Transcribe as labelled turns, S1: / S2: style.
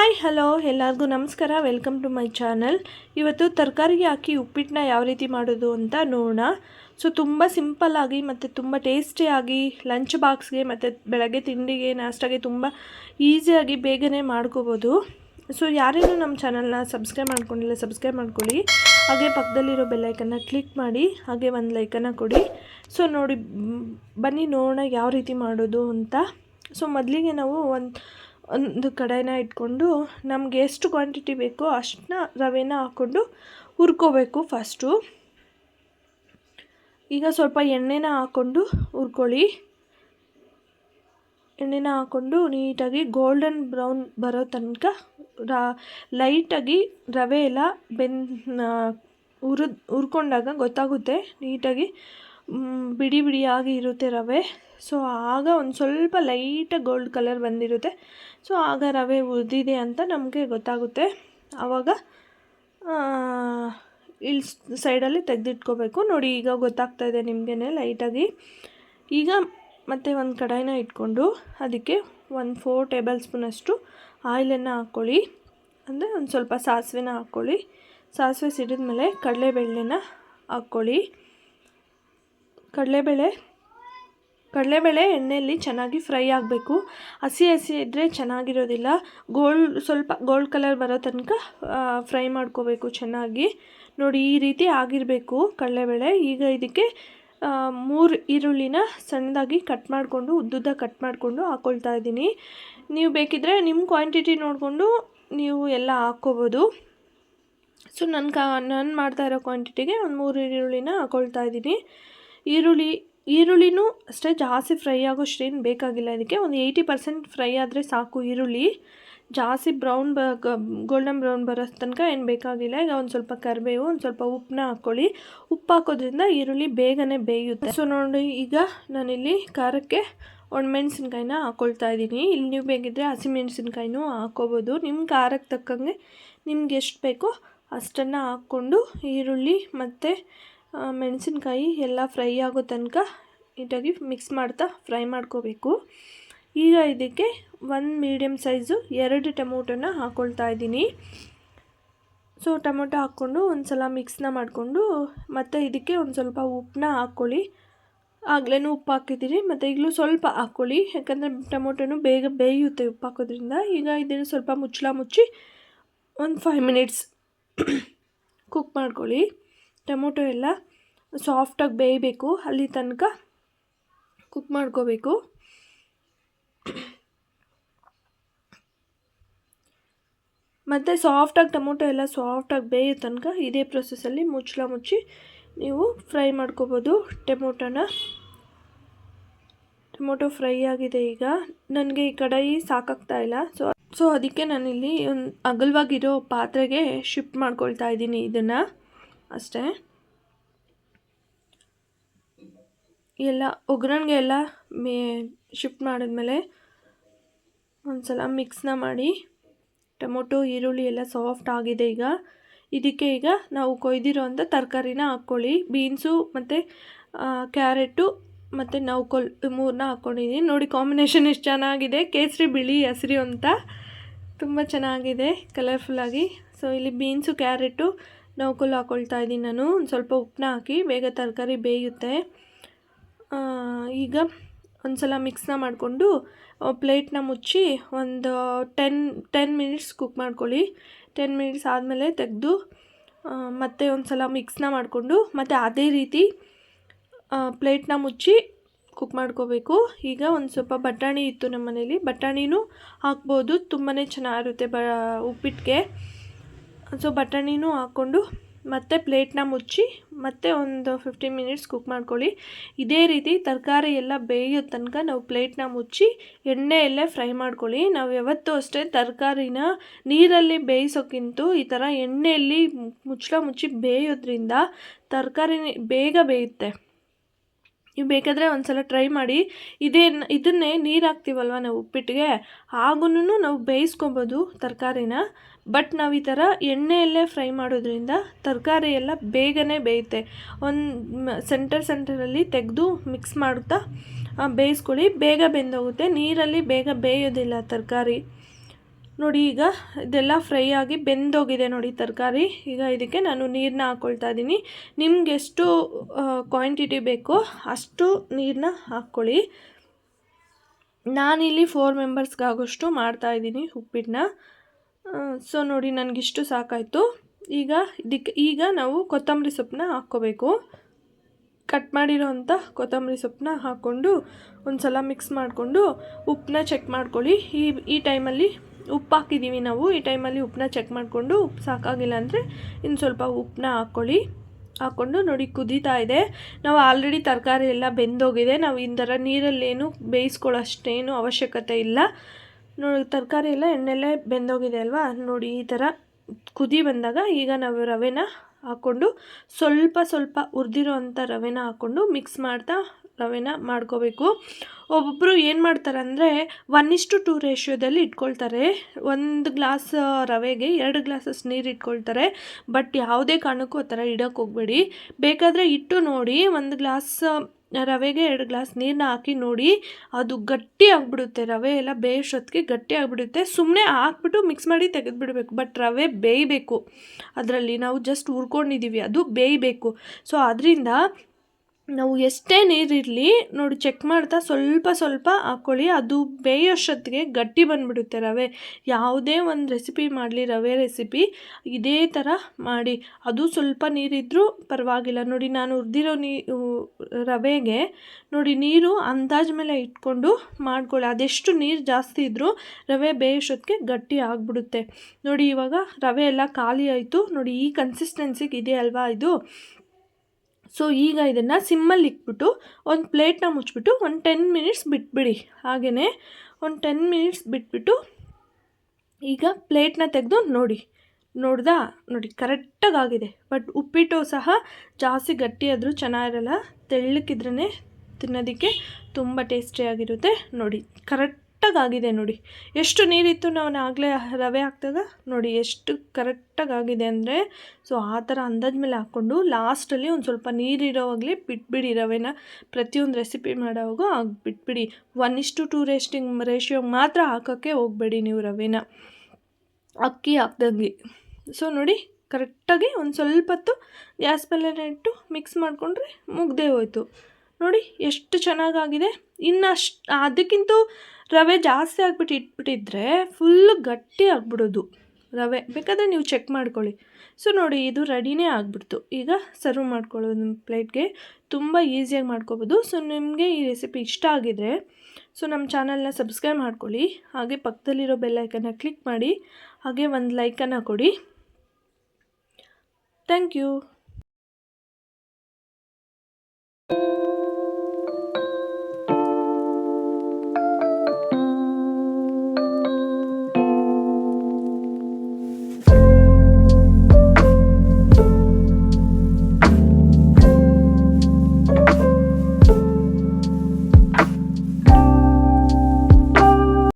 S1: Hi hello ಎಲ್ಲರಿಗೂ ನಮಸ್ಕಾರ. Welcome to my channel ಇವತ್ತು ತರಕಾರಿಗೆ ಹಾಕಿ ಉಪ್ಪಿಟ್ಟನ್ನ ಯಾವ ರೀತಿ ಮಾಡೋದು ಅಂತ ನೋಡೋಣ. ಸೊ ತುಂಬ ಸಿಂಪಲ್ಲಾಗಿ ಮತ್ತು ತುಂಬ ಟೇಸ್ಟಿಯಾಗಿ ಲಂಚ್ ಬಾಕ್ಸ್ಗೆ ಮತ್ತು ಬೆಳಗ್ಗೆ ತಿಂಡಿಗೆ, ನಾಷ್ಟಾಗೆ ತುಂಬ ಈಸಿಯಾಗಿ ಬೇಗನೆ ಮಾಡ್ಕೋಬೋದು. ಸೊ ಯಾರೇನು ನಮ್ಮ ಚಾನಲ್ನ ಸಬ್ಸ್ಕ್ರೈಬ್ ಮಾಡ್ಕೊಂಡಿಲ್ಲ ಸಬ್ಸ್ಕ್ರೈಬ್ ಮಾಡ್ಕೊಳ್ಳಿ. ಹಾಗೆ ಪಕ್ಕದಲ್ಲಿರೋ ಬೆಲ್ಲೈಕನ್ನ ಕ್ಲಿಕ್ ಮಾಡಿ, ಹಾಗೆ ಒಂದು ಲೈಕನ್ನು ಕೊಡಿ. ಸೊ ನೋಡಿ, ಬನ್ನಿ ನೋಡೋಣ ಯಾವ ರೀತಿ ಮಾಡೋದು ಅಂತ. ಸೊ ಮೊದಲಿಗೆ ನಾವು ಒಂದು ಒಂದು ಕಡಾಯಿನ ಇಟ್ಕೊಂಡು ನಮಗೆ ಎಷ್ಟು ಕ್ವಾಂಟಿಟಿ ಬೇಕೋ ಅಷ್ಟನ್ನ ರವೆನ ಹಾಕ್ಕೊಂಡು ಹುರ್ಕೋಬೇಕು ಫಸ್ಟು ಈಗ ಸ್ವಲ್ಪ ಎಣ್ಣೆನ ಹಾಕ್ಕೊಂಡು ಹುರ್ಕೊಳ್ಳಿ. ಎಣ್ಣೆನ ಹಾಕ್ಕೊಂಡು ನೀಟಾಗಿ ಗೋಲ್ಡನ್ ಬ್ರೌನ್ ಬರೋ ತನಕ ರಾ ಲೈಟಾಗಿ ರವೆ ಎಲ್ಲ ಬೆನ್ ಹುರಿದ್, ಹುರ್ಕೊಂಡಾಗ ಗೊತ್ತಾಗುತ್ತೆ. ನೀಟಾಗಿ ಬಿಡಿ ಬಿಡಿಯಾಗಿ ಇರುತ್ತೆ ರವೆ. ಸೊ ಆಗ ಒಂದು ಸ್ವಲ್ಪ ಲೈಟಾಗಿ ಗೋಲ್ಡ್ ಕಲರ್ ಬಂದಿರುತ್ತೆ. ಸೊ, ಆಗ ರವೆ ಉರಿದಿದೆ ಅಂತ ನಮಗೆ ಗೊತ್ತಾಗುತ್ತೆ. ಆವಾಗ ಇಲ್ಲಿ ಸೈಡಲ್ಲಿ ತೆಗೆದಿಟ್ಕೋಬೇಕು. ನೋಡಿ, ಈಗ ಗೊತ್ತಾಗ್ತಾ ಇದೆ ನಿಮಗೇ ಲೈಟಾಗಿ. ಈಗ ಮತ್ತೆ ಒಂದು ಕಡಾಯಿನ ಇಟ್ಕೊಂಡು ಅದಕ್ಕೆ ಒಂದು ಫೋರ್ ಟೇಬಲ್ ಸ್ಪೂನಷ್ಟು ಆಯಿಲನ್ನು ಹಾಕ್ಕೊಳ್ಳಿ. ಅಂದರೆ ಒಂದು ಸ್ವಲ್ಪ ಸಾಸಿವೆನ ಹಾಕ್ಕೊಳ್ಳಿ. ಸಾಸಿವೆ ಸಿಡಿದ ಮೇಲೆ ಕಡಲೆಬೇಳೆನ ಹಾಕ್ಕೊಳ್ಳಿ. ಕಡಲೆಬೇಳೆ ಕಡಲೆಬೇಳೆ ಎಣ್ಣೆಯಲ್ಲಿ ಚೆನ್ನಾಗಿ ಫ್ರೈ ಆಗಬೇಕು. ಹಸಿ ಹಸಿ ಇದ್ದರೆ ಚೆನ್ನಾಗಿರೋದಿಲ್ಲ. ಗೋಲ್ಡ್, ಸ್ವಲ್ಪ ಗೋಲ್ಡ್ ಕಲರ್ ಬರೋ ತನಕ ಫ್ರೈ ಮಾಡ್ಕೋಬೇಕು ಚೆನ್ನಾಗಿ. ನೋಡಿ, ಈ ರೀತಿ ಆಗಿರಬೇಕು ಕಡಲೆಬೇಳೆ ಈಗ ಇದಕ್ಕೆ ಮೂರು ಈರುಳ್ಳಿನ ಸಣ್ಣದಾಗಿ ಕಟ್ ಮಾಡಿಕೊಂಡು, ಉದ್ದುದ್ದ ಕಟ್ ಮಾಡಿಕೊಂಡು ಹಾಕ್ಕೊಳ್ತಾ ಇದ್ದೀನಿ. ನೀವು ಬೇಕಿದ್ದರೆ ನಿಮ್ಮ ಕ್ವಾಂಟಿಟಿ ನೋಡಿಕೊಂಡು ನೀವು ಎಲ್ಲ ಹಾಕ್ಕೋಬೋದು. ಸೊ ನನ್ನ ಕಾ ನಾನು ಮಾಡ್ತಾ ಇರೋ ಕ್ವಾಂಟಿಟಿಗೆ ಒಂದು ಮೂರು ಈರುಳ್ಳಿನ ಹಾಕ್ಕೊಳ್ತಾ ಇದ್ದೀನಿ. ಈರುಳ್ಳಿ ಈರುಳ್ಳಿನೂ ಅಷ್ಟೇ ಜಾಸ್ತಿ ಫ್ರೈ ಆಗೋ ಶ್ರೇನ್ ಬೇಕಾಗಿಲ್ಲ ಇದಕ್ಕೆ. ಒಂದು ಏಯ್ಟಿ ಪರ್ಸೆಂಟ್ ಫ್ರೈ ಆದರೆ ಸಾಕು ಈರುಳ್ಳಿ. ಜಾಸ್ತಿ ಬ್ರೌನ್ ಬ ಗೋಲ್ಡನ್ ಬ್ರೌನ್ ಬರೋ ತನಕ ಏನು ಬೇಕಾಗಿಲ್ಲ. ಈಗ ಒಂದು ಸ್ವಲ್ಪ ಕರಿಬೇವು, ಒಂದು ಸ್ವಲ್ಪ ಉಪ್ಪನ್ನ ಹಾಕ್ಕೊಳ್ಳಿ. ಉಪ್ಪು ಹಾಕೋದ್ರಿಂದ ಈರುಳ್ಳಿ ಬೇಗನೆ ಬೇಯುತ್ತೆ. ಸೊ ನೋಡಿ, ಈಗ ನಾನಿಲ್ಲಿ ಖಾರಕ್ಕೆ ಒಣಮೆಣ್ಸಿನ್ಕಾಯಿನ ಹಾಕ್ಕೊಳ್ತಾ ಇದ್ದೀನಿ. ಇಲ್ಲಿ ನೀವು ಬೇಕಿದ್ದರೆ ಹಸಿಮೆಣ್ಸಿನ್ಕಾಯಿನೂ ಹಾಕ್ಕೋಬೋದು ನಿಮ್ಮ ಖಾರಕ್ಕೆ ತಕ್ಕಂಗೆ ನಿಮ್ಗೆ ಎಷ್ಟು ಬೇಕೋ ಅಷ್ಟನ್ನು ಹಾಕ್ಕೊಂಡು ಈರುಳ್ಳಿ ಮತ್ತು ಮೆಣಸಿನ್ಕಾಯಿ ಎಲ್ಲ ಫ್ರೈ ಆಗೋ ತನಕ ನೀಟಾಗಿ ಮಿಕ್ಸ್ ಮಾಡ್ತಾ ಫ್ರೈ ಮಾಡ್ಕೋಬೇಕು. ಈಗ ಇದಕ್ಕೆ ಒಂದು ಮೀಡಿಯಮ್ ಸೈಜು ಎರಡು ಟೊಮೊಟೊನ ಹಾಕ್ಕೊಳ್ತಾ ಇದ್ದೀನಿ. ಸೊ ಟೊಮೊಟೊ ಹಾಕ್ಕೊಂಡು ಒಂದು ಸಲ ಮಿಕ್ಸ್ನ ಮಾಡಿಕೊಂಡು ಮತ್ತು ಇದಕ್ಕೆ ಒಂದು ಸ್ವಲ್ಪ ಉಪ್ಪನ್ನ ಹಾಕ್ಕೊಳ್ಳಿ. ಆಗಲೇ ಉಪ್ಪು ಹಾಕಿದ್ದೀನಿ ಮತ್ತು ಈಗಲೂ ಸ್ವಲ್ಪ ಹಾಕ್ಕೊಳ್ಳಿ. ಯಾಕಂದರೆ ಟೊಮೊಟೊನು ಬೇಗ ಬೇಯುತ್ತೆ ಉಪ್ಪು ಹಾಕೋದ್ರಿಂದ. ಈಗ ಇದನ್ನು ಸ್ವಲ್ಪ ಮುಚ್ಚಳ ಮುಚ್ಚಿ ಒಂದು ಫೈವ್ ಮಿನಿಟ್ಸ್ ಕುಕ್ ಮಾಡ್ಕೊಳ್ಳಿ. ಟೊಮೊಟೊ ಎಲ್ಲ ಸಾಫ್ಟಾಗಿ ಬೇಯಬೇಕು. ಅಲ್ಲಿ ತನಕ ಕುಕ್ ಮಾಡ್ಕೋಬೇಕು. ಮತ್ತು ಸಾಫ್ಟಾಗಿ ಟೊಮೊಟೊ ಎಲ್ಲ ಸಾಫ್ಟಾಗಿ ಬೇಯೋ ತನಕ ಇದೇ ಪ್ರೊಸೆಸಲ್ಲಿ ಮುಚ್ಚಳ ಮುಚ್ಚಿ ನೀವು ಫ್ರೈ ಮಾಡ್ಕೋಬೋದು ಟೊಮೊಟೊನ. ಟೊಮೊಟೊ ಫ್ರೈ ಆಗಿದೆ ಈಗ. ನನಗೆ ಈ ಕಡಾಯಿ ಸಾಕಾಗ್ತಾ ಇಲ್ಲ. ಸೊ ಸೊ ಅದಕ್ಕೆ ನಾನಿಲ್ಲಿ ಒಂದು ಅಗಲವಾಗಿರೋ ಪಾತ್ರೆಗೆ ಶಿಫ್ಟ್ ಮಾಡ್ಕೊಳ್ತಾ ಇದ್ದೀನಿ ಇದನ್ನು. ಅಷ್ಟೇ. ಎಲ್ಲ ಒಗ್ಗರಣೆಗೆ ಎಲ್ಲ ಮೇ ಶಿಫ್ಟ್ ಮಾಡಿದ್ಮೇಲೆ ಒಂದು ಸಲ ಮಿಕ್ಸ್ನ ಮಾಡಿ, ಟೊಮೊಟೊ, ಈರುಳ್ಳಿ ಎಲ್ಲ ಸಾಫ್ಟ್ ಆಗಿದೆ ಈಗ. ಇದಕ್ಕೆ ಈಗ ನಾವು ಕೊಯ್ದಿರೋ ಅಂಥ ತರಕಾರಿನ ಹಾಕ್ಕೊಳ್ಳಿ. ಬೀನ್ಸು ಮತ್ತು ಕ್ಯಾರೆಟು ಮತ್ತು ನೌಕೋಲ್ ಮೂರನ್ನ ಹಾಕ್ಕೊಂಡಿದ್ದೀನಿ ನೋಡಿ ಕಾಂಬಿನೇಷನ್ ಎಷ್ಟು ಚೆನ್ನಾಗಿದೆ. ಕೇಸರಿ ಬಿಳಿ ಹಸಿರು ಅಂತ. ತುಂಬ ಚೆನ್ನಾಗಿದೆ ಕಲರ್ಫುಲ್ಲಾಗಿ ಸೊ ಇಲ್ಲಿ ಬೀನ್ಸು ಕ್ಯಾರೆಟು ನೌಕೋಲ್ ಹಾಕ್ಕೊಳ್ತಾ ಇದ್ದೀನಿ ನಾನು. ಒಂದು ಸ್ವಲ್ಪ ಉಪ್ಪನ್ನ ಹಾಕಿ ಬೇಗ ತರಕಾರಿ ಬೇಯುತ್ತೆ. ಈಗ ಒಂದು ಸಲ ಮಿಕ್ಸ್ನ ಮಾಡಿಕೊಂಡು ಪ್ಲೇಟ್ನ ಮುಚ್ಚಿ ಒಂದು ಟೆನ್ ಟೆನ್ ಮಿನಿಟ್ಸ್ ಕುಕ್ ಮಾಡ್ಕೊಳ್ಳಿ. ಟೆನ್ ಮಿನಿಟ್ಸ್ ಆದಮೇಲೆ ತೆಗೆದು ಮತ್ತೆ ಒಂದು ಸಲ ಮಿಕ್ಸ್ನ ಮಾಡಿಕೊಂಡು, ಮತ್ತು ಅದೇ ರೀತಿ ಪ್ಲೇಟ್ನ ಮುಚ್ಚಿ ಕುಕ್ ಮಾಡ್ಕೋಬೇಕು. ಈಗ ಒಂದು ಸ್ವಲ್ಪ ಬಟಾಣಿ ಇತ್ತು ನಮ್ಮ ಮನೇಲಿ ಬಟಾಣಿನೂ ಹಾಕ್ಬೋದು. ತುಂಬಾ ಚೆನ್ನಾಗಿರುತ್ತೆ ಬ ಉಪ್ಪಿಟ್ಟಿಗೆ ಸೊ ಬಟಾಣಿನೂ ಹಾಕ್ಕೊಂಡು ಮತ್ತೆ ಪ್ಲೇಟ್ನ ಮುಚ್ಚಿ ಮತ್ತೆ ಒಂದು ಫಿಫ್ಟೀನ್ ಮಿನಿಟ್ಸ್ ಕುಕ್ ಮಾಡ್ಕೊಳ್ಳಿ. ಇದೇ ರೀತಿ ತರಕಾರಿ ಎಲ್ಲ ಬೇಯೋ ತನಕ ನಾವು ಪ್ಲೇಟ್ನ ಮುಚ್ಚಿ ಎಣ್ಣೆಯಲ್ಲೇ ಫ್ರೈ ಮಾಡ್ಕೊಳ್ಳಿ. ನಾವು ಯಾವತ್ತೂ ಅಷ್ಟೇ ತರಕಾರಿನ ನೀರಲ್ಲಿ ಬೇಯಿಸೋಕ್ಕಿಂತ ಈ ಥರ ಎಣ್ಣೆಯಲ್ಲಿ ಮುಚ್ಚಳ ಮುಚ್ಚಿ ಬೇಯೋದ್ರಿಂದ ತರಕಾರಿ ಬೇಗ ಬೇಯುತ್ತೆ. ನೀವು ಬೇಕಾದರೆ ಒಂದು ಸಲ ಟ್ರೈ ಮಾಡಿ. ಇದೇ ಇದನ್ನೇ ನೀರು ಹಾಕ್ತೀವಲ್ವ ನಾವು ಉಪ್ಪಿಟ್ಟಿಗೆ ಆಗೂ ನಾವು ಬೇಯಿಸ್ಕೊಬೋದು ತರಕಾರಿನ. ಬಟ್ ನಾವು ಈ ಥರ ಎಣ್ಣೆಯಲ್ಲೇ ಫ್ರೈ ಮಾಡೋದ್ರಿಂದ ತರಕಾರಿ ಎಲ್ಲ ಬೇಗನೆ ಬೇಯುತ್ತೆ. ಒಂದು ಸೆಂಟರ್ ಸೆಂಟರಲ್ಲಿ ತೆಗೆದು ಮಿಕ್ಸ್ ಮಾಡ್ತಾ ಬೇಯಿಸ್ಕೊಳ್ಳಿ. ಬೇಗ ಬೆಂದೋಗುತ್ತೆ. ನೀರಲ್ಲಿ ಬೇಗ ಬೇಯೋದಿಲ್ಲ ತರಕಾರಿ. ನೋಡಿ, ಈಗ ಇದೆಲ್ಲ ಫ್ರೈ ಆಗಿ ಬೆಂದೋಗಿದೆ ನೋಡಿ ತರಕಾರಿ. ಈಗ ಇದಕ್ಕೆ ನಾನು ನೀರನ್ನ ಹಾಕ್ಕೊಳ್ತಾ ಇದ್ದೀನಿ. ನಿಮ್ಗೆ ಎಷ್ಟು ಕ್ವಾಂಟಿಟಿ ಬೇಕೋ ಅಷ್ಟು ನೀರನ್ನ ಹಾಕ್ಕೊಳ್ಳಿ. ನಾನಿಲ್ಲಿ ಫೋರ್ ಮೆಂಬರ್ಸ್ಗಾಗೋಷ್ಟು ಮಾಡ್ತಾಯಿದ್ದೀನಿ ಉಪ್ಪಿಟ್ಟನ್ನ ಸೊ ನೋಡಿ, ನನಗಿಷ್ಟು ಸಾಕಾಯಿತು. ಈಗ ಇದಕ್ಕೆ, ಈಗ ನಾವು ಕೊತ್ತಂಬರಿ ಸೊಪ್ಪನ್ನ ಹಾಕ್ಕೋಬೇಕು. ಕಟ್ ಮಾಡಿರೋವಂಥ ಕೊತ್ತಂಬರಿ ಸೊಪ್ಪನ್ನ ಹಾಕ್ಕೊಂಡು ಒಂದು ಸಲ ಮಿಕ್ಸ್ ಮಾಡಿಕೊಂಡು ಉಪ್ಪನ್ನ ಚೆಕ್ ಮಾಡ್ಕೊಳ್ಳಿ. ಈ ಈ ಟೈಮಲ್ಲಿ ಉಪ್ಪು ಹಾಕಿದ್ದೀವಿ ನಾವು. ಈ ಟೈಮಲ್ಲಿ ಉಪ್ಪನ್ನ ಚೆಕ್ ಮಾಡಿಕೊಂಡು ಉಪ್ಪು ಸಾಕಾಗಿಲ್ಲ ಅಂದರೆ ಇನ್ನು ಸ್ವಲ್ಪ ಉಪ್ಪನ್ನ ಹಾಕ್ಕೊಳ್ಳಿ. ಹಾಕ್ಕೊಂಡು ನೋಡಿ ಕುದೀತಾ ಇದೆ. ನಾವು ಆಲ್ರೆಡಿ ತರಕಾರಿ ಎಲ್ಲ ಬೆಂದೋಗಿದೆ. ನಾವು ಈ ಥರ ನೀರಲ್ಲೇನು ಬೇಯಿಸ್ಕೊಳ್ಳೋಷ್ಟೇನು ಅವಶ್ಯಕತೆ ಇಲ್ಲ. ನೋಡಿ, ತರಕಾರಿ ಎಲ್ಲ ಎಣ್ಣೆಲ್ಲೇ ಬೆಂದೋಗಿದೆ ಅಲ್ವಾ? ನೋಡಿ, ಈ ಥರ ಕುದಿ ಬಂದಾಗ ಈಗ ನಾವು ರವೆನ ಹಾಕ್ಕೊಂಡು ಸ್ವಲ್ಪ ಸ್ವಲ್ಪ ಹುರಿದಿರೋ ಅಂಥ ರವೆನ ಹಾಕ್ಕೊಂಡು ಮಿಕ್ಸ್ ಮಾಡ್ತಾ ರವೆನ ಮಾಡ್ಕೋಬೇಕು. ಒಬ್ಬೊಬ್ಬರು ಏನು ಮಾಡ್ತಾರೆ ಅಂದರೆ ಒನ್ ಇಷ್ಟು ಟೂ ರೇಷಿಯೋದಲ್ಲಿ ಇಟ್ಕೊಳ್ತಾರೆ. ಒಂದು ಗ್ಲಾಸ್ ರವೆಗೆ ಎರಡು ಗ್ಲಾಸಸ್ ನೀರು ಇಟ್ಕೊಳ್ತಾರೆ. ಬಟ್ ಯಾವುದೇ ಕಾರಣಕ್ಕೂ ಆ ಥರ ಇಡೋಕ್ಕೆ ಹೋಗಬೇಡಿ. ಬೇಕಾದರೆ ಇಟ್ಟು ನೋಡಿ, ಒಂದು ಗ್ಲಾಸ್ ರವೆಗೆ ಎರಡು ಗ್ಲಾಸ್ ನೀರನ್ನ ಹಾಕಿ ನೋಡಿ, ಅದು ಗಟ್ಟಿ ಆಗಿಬಿಡುತ್ತೆ. ರವೆ ಎಲ್ಲ ಬೇಯಿಸೋದಕ್ಕೆ ಗಟ್ಟಿ ಆಗಿಬಿಡುತ್ತೆ. ಸುಮ್ಮನೆ ಹಾಕ್ಬಿಟ್ಟು ಮಿಕ್ಸ್ ಮಾಡಿ ತೆಗೆದುಬಿಡಬೇಕು. ಬಟ್ ರವೆ ಬೇಯಬೇಕು. ಅದರಲ್ಲಿ ನಾವು ಜಸ್ಟ್ ಹುರ್ಕೊಂಡಿದ್ದೀವಿ ಅದು ಬೇಯಬೇಕು. ಸೊ ಅದರಿಂದ ನಾವು ಎಷ್ಟೇ ನೀರಿರಲಿ ನೋಡಿ ಚೆಕ್ ಮಾಡ್ತಾ ಸ್ವಲ್ಪ ಸ್ವಲ್ಪ ಹಾಕ್ಕೊಳ್ಳಿ ಅದು ಬೇಯೋಷ್ಟೊತ್ತಿಗೆ ಗಟ್ಟಿ ಬಂದುಬಿಡುತ್ತೆ ರವೆ. ಯಾವುದೇ ಒಂದು ರೆಸಿಪಿ ಮಾಡಲಿ, ರವೆ ರೆಸಿಪಿ ಇದೇ ಥರ ಮಾಡಿ. ಅದು ಸ್ವಲ್ಪ ನೀರಿದ್ದರೂ ಪರವಾಗಿಲ್ಲ. ನೋಡಿ, ನಾನು ಹುರಿದಿರೋ ನೀ ರವೆಗೆ ನೋಡಿ ನೀರು ಅಂದಾಜು ಮೇಲೆ ಇಟ್ಕೊಂಡು ಮಾಡ್ಕೊಳ್ಳಿ. ಅದೆಷ್ಟು ನೀರು ಜಾಸ್ತಿ ಇದ್ದರೂ ರವೆ ಬೇಯಿಸೋದಕ್ಕೆ ಗಟ್ಟಿ ಆಗಿಬಿಡುತ್ತೆ. ನೋಡಿ ಇವಾಗ ರವೆ ಎಲ್ಲ ಖಾಲಿ ಆಯಿತು. ನೋಡಿ ಈ ಕನ್ಸಿಸ್ಟೆನ್ಸಿಗೆ ಇದೆ ಅಲ್ವಾ ಇದು? ಸೊ ಈಗ ಇದನ್ನು ಸಿಮ್ಮಲ್ಲಿ ಇಟ್ಬಿಟ್ಟು ಒಂದು ಪ್ಲೇಟ್ನ ಮುಚ್ಚಿಬಿಟ್ಟು ಒಂದು ಟೆನ್ ಮಿನಿಟ್ಸ್ ಬಿಟ್ಬಿಡಿ. ಹಾಗೆಯೇ ಒಂದು ಟೆನ್ ಮಿನಿಟ್ಸ್ ಬಿಟ್ಬಿಟ್ಟು ಈಗ ಪ್ಲೇಟ್ನ ತೆಗೆದು ನೋಡಿ. ನೋಡ್ದಾ? ನೋಡಿ ಕರೆಕ್ಟಾಗಿ ಆಗಿದೆ ಬಟ್ ಉಪ್ಪಿಟ್ಟು ಸಹ ಜಾಸ್ತಿ ಗಟ್ಟಿಯಾದರೂ ಚೆನ್ನಾಗಿರಲ್ಲ. ತೆಳ್ಳಕ್ಕಿದ್ರೇ ತಿನ್ನೋದಕ್ಕೆ ತುಂಬ ಟೇಸ್ಟಿಯಾಗಿರುತ್ತೆ ನೋಡಿ ಕರೆಕ್ಟಾಗಿ ಆಗಿದೆ ನೋಡಿ. ಎಷ್ಟು ನೀರಿತ್ತು ನಾವು ಆಗಲೇ ರವೆ ಹಾಕಿದಾಗ? ನೋಡಿ, ಎಷ್ಟು ಕರೆಕ್ಟಾಗಿ ಆಗಿದೆ ಅಂದರೆ, ಸೊ, ಆ ಥರ ಅಂದಾಜ ಮೇಲೆ ಹಾಕ್ಕೊಂಡು ಲಾಸ್ಟಲ್ಲಿ ಒಂದು ಸ್ವಲ್ಪ ನೀರಿರೋವಾಗಲೇ ಬಿಟ್ಬಿಡಿ ರವೆನ. ಪ್ರತಿಯೊಂದು ರೆಸಿಪಿ ಮಾಡೋವಾಗ ಬಿಟ್ಬಿಡಿ ಒನ್ ಇಷ್ಟು ಟೂ ರೇಸ್ಟಿಂಗ್ ಮಾತ್ರ ಹಾಕೋಕ್ಕೆ ಹೋಗಬೇಡಿ ನೀವು ರವೆನ. ಅಕ್ಕಿ ಹಾಕ್ದಂಗೆ. ಸೊ ನೋಡಿ ಕರೆಕ್ಟಾಗಿ ಒಂದು ಸ್ವಲ್ಪ ಹೊತ್ತು ಗ್ಯಾಸ್ ಮೇಲೆ ಇಟ್ಟು ಮಿಕ್ಸ್ ಮಾಡಿಕೊಂಡ್ರೆ ಮುಗ್ದೇ ಹೋಯ್ತು. ನೋಡಿ, ಎಷ್ಟು ಚೆನ್ನಾಗಾಗಿದೆ. ಇನ್ನು ಅಷ್ಟು ಅದಕ್ಕಿಂತ ರವೆ ಜಾಸ್ತಿ ಆಗಿಬಿಟ್ಟು, ಇಟ್ಬಿಟ್ಟಿದ್ರೆ ಫುಲ್ ಗಟ್ಟಿ ಆಗಿಬಿಡೋದು ರವೆ. ಬೇಕಾದರೆ ನೀವು ಚೆಕ್ ಮಾಡ್ಕೊಳ್ಳಿ. ಸೊ ನೋಡಿ, ಇದು ರೆಡಿನೇ ಆಗಿಬಿಡ್ತು. ಈಗ ಸರ್ವ್ ಮಾಡ್ಕೊಳ್ಳೋದು ನಿಮ್ಮ ಪ್ಲೇಟ್ಗೆ ತುಂಬ ಈಸಿಯಾಗಿ ಮಾಡ್ಕೋಬೋದು. ಸೊ ನಿಮಗೆ ಈ ರೆಸಿಪಿ ಇಷ್ಟ ಆಗಿದ್ರೆ ಸೊ ನಮ್ಮ ಚಾನಲ್ನ ಸಬ್ಸ್ಕ್ರೈಬ್ ಮಾಡ್ಕೊಳ್ಳಿ. ಹಾಗೆ ಪಕ್ಕದಲ್ಲಿರೋ ಬೆಲ್ಲೈಕನ್ನ ಕ್ಲಿಕ್ ಮಾಡಿ. ಹಾಗೆ ಒಂದು ಲೈಕನ್ನು ಕೊಡಿ. Thank you.